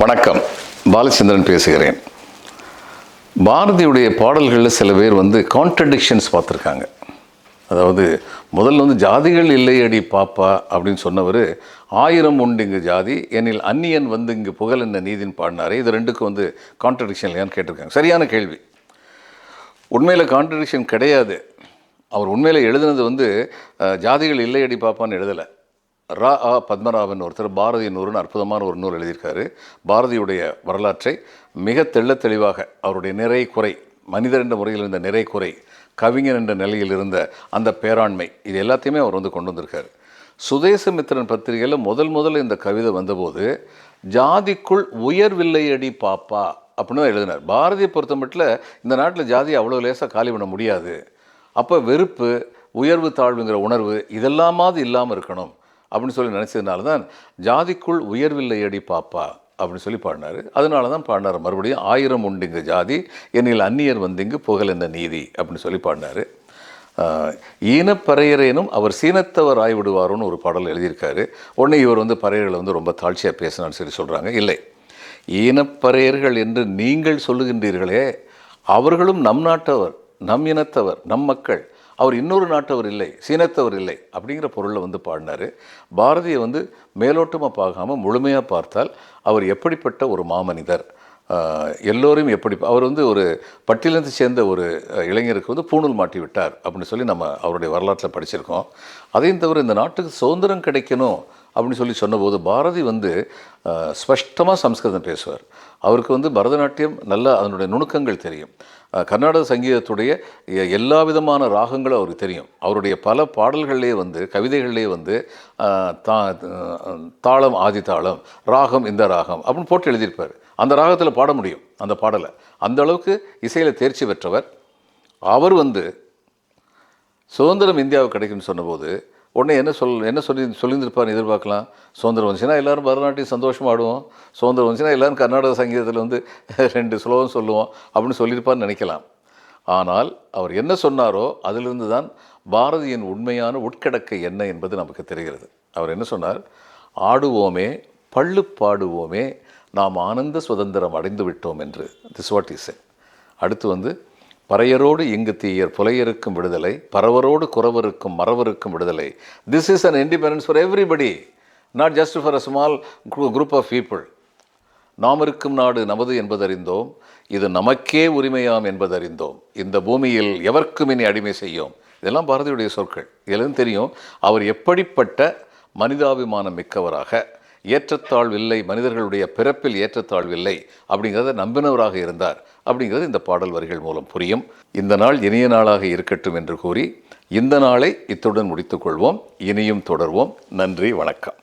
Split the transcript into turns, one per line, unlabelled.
வணக்கம். பாலச்சந்திரன் பேசுகிறேன். பாரதியுடைய பாடல்களில் சில பேர் வந்து கான்ட்ரடிக்ஷன்ஸ் பார்த்துருக்காங்க. அதாவது முதல்ல வந்து ஜாதிகள் இல்லையடி பாப்பா அப்படின்னு சொன்னவர் ஆயிரம் உண்டு இங்கு ஜாதி எனில் அந்நியன் வந்து இங்கு புகழ் என்ன நீதின்னு பாடினார். இது ரெண்டுக்கும் வந்து கான்ட்ரடிக்ஷன் இல்லையான்னு கேட்டிருக்காங்க. சரியான கேள்வி. உண்மையில் கான்ட்ரடிக்ஷன் கிடையாது. அவர் உண்மையில் எழுதுனது வந்து ஜாதிகள் இல்லையடி பாப்பான்னு எழுதலை. ரா ஆ பத்மநாபன் ஒருத்தர் பாரதி நூறுன்னு அற்புதமான ஒரு நூல் எழுதியிருக்காரு. பாரதியுடைய வரலாற்றை மிக தெள்ளத் தெளிவாக அவருடைய நிறை குறை மனிதர் என்ற முறையில் இருந்த நிறை குறை கவிஞர் என்ற நிலையில் இருந்த அந்த பேராண்மை இது எல்லாத்தையுமே அவர் வந்து கொண்டு வந்திருக்கார். சுதேசமித்திரன் பத்திரிகையில் முதல் முதல்ல இந்த கவிதை வந்தபோது ஜாதிக்குள் உயர்வில்லையடி பாப்பா அப்படின்னு எழுதினார். பாரதியை பொறுத்த மட்டும் இந்த நாட்டில் ஜாதியை அவ்வளோ லேசாக காலி பண்ண முடியாது. அப்போ வெறுப்பு உயர்வு தாழ்வுங்கிற உணர்வு இதெல்லாமாவது இல்லாமல் இருக்கணும். அப்படின்னு சொல்லி நினச்சதுனால தான் ஜாதிக்குள் உயர்வில்லை அடி பாப்பா அப்படின்னு சொல்லி பாடினார். அதனால தான் பாடினார். மறுபடியும் ஆயிரம் உண்டுங்க ஜாதி என்னில் அந்நியர் வந்திங்கு புகழ் என்ன நீதி அப்படின்னு சொல்லி பாடினார். ஈனப்பறையரேனும் அவர் சீனத்தவர் ஆய்விடுவாரோன்னு ஒரு பாடல் எழுதியிருக்காரு. உடனே இவர் வந்து பறையர்களை வந்து ரொம்ப தாழ்ச்சியாக பேசினான்னு சொல்லி சொல்கிறாங்க இல்லை ஈனப்பறையர்கள் என்று நீங்கள் சொல்லுகின்றீர்களே அவர்களும் நம் நாட்டவர் நம் இனத்தவர் நம் மக்கள் அவர் இன்னொரு நாட்டவர் இல்லை சீனத்தவர் இல்லை அப்படிங்கிற பொருளில் வந்து பாடினார். பாரதியை வந்து மேலோட்டமாக பார்க்காமல் முழுமையாக பார்த்தால் அவர் எப்படிப்பட்ட ஒரு மாமனிதர்? எல்லோரையும் எப்படி அவர் வந்து ஒரு பட்டியலிருந்து சேர்ந்த ஒரு இளைஞருக்கு வந்து பூணூல் மாட்டி விட்டார் அப்படின்னு சொல்லி நம்ம அவருடைய வரலாற்றில் படிச்சிருக்கோம். அதையும் தவிர இந்த நாட்டுக்கு சுதந்திரம் கிடைக்கணும் அப்படின்னு சொல்லி சொன்னபோது பாரதி வந்து ஸ்பஷ்டமாக சம்ஸ்கிருதம் பேசுவார். அவருக்கு வந்து பரதநாட்டியம் நல்ல அதனுடைய நுணுக்கங்கள் தெரியும். கர்நாடக சங்கீதத்துடைய எல்லா விதமான ராகங்களும் அவருக்கு தெரியும். அவருடைய பல பாடல்கள்லேயே வந்து கவிதைகள்லேயே வந்து தா தாளம் ஆதி தாளம் ராகம் இந்த ராகம் அப்படின்னு போட்டு எழுதியிருப்பார். அந்த ராகத்தில் பாட முடியும் அந்த பாடலை. அந்த அளவுக்கு இசையில் தேர்ச்சி பெற்றவர். அவர் வந்து சுதந்திரம் இந்தியாவுக்கு கிடைக்கும்னு சொன்னபோது உடனே என்ன சொல் என்ன சொல்லி சொல்லியிருந்திருப்பார்னு எதிர்பார்க்கலாம். சுதந்திரம் வந்துச்சுன்னா எல்லோரும் பரதநாட்டியம் சந்தோஷமாக ஆடுவோம். சுதந்திரம் வந்துச்சுன்னா எல்லாரும் கர்நாடக சங்கீதத்தில் வந்து ரெண்டு ஸ்லோகம் சொல்லுவோம் அப்படின்னு சொல்லியிருப்பார்னு நினைக்கலாம். ஆனால் அவர் என்ன சொன்னாரோ அதிலிருந்து தான் பாரதியின் உண்மையான உட்கிடக்கை என்ன என்பது நமக்கு தெரிகிறது. அவர் என்ன சொன்னார்? ஆடுவோமே பள்ளு பாடுவோமே நாம் ஆனந்த சுதந்திரம் அடைந்து விட்டோம் என்று திஸ் வாட் இஸ் அடுத்து வந்து பறையரோடு இங்கு தீயர் புலையருக்கும் விடுதலை பறவரோடு குறவருக்கும் மறவருக்கும் விடுதலை. This is an independence for everybody not just for a small group of people நாம் இருக்கும் நாடு நமது என்பதறிந்தோம் இது நமக்கே உரிமையாம் என்பதறிந்தோம். இந்த பூமியில் எவர்க்கும் இனி அடிமை செய்யோம்? இதெல்லாம் பாரதியுடைய சொற்கள். இதெல்லாம் தெரியும் அவர் எப்படிப்பட்ட மனிதாபிமானம் மிக்கவராக ஏற்றத்தாழ்வில்லை மனிதர்களுடைய பிறப்பில் ஏற்றத்தாழ்வில்லை அப்படிங்கிறத நம்பினவராக இருந்தார் அப்படிங்கிறது இந்த பாடல் வரிகள் மூலம் புரியும். இந்த நாள் இனிய நாளாக இருக்கட்டும் என்று கூறி இந்த நாளை இத்துடன் முடித்துக்கொள்வோம் இனியும் தொடர்வோம். நன்றி வணக்கம்.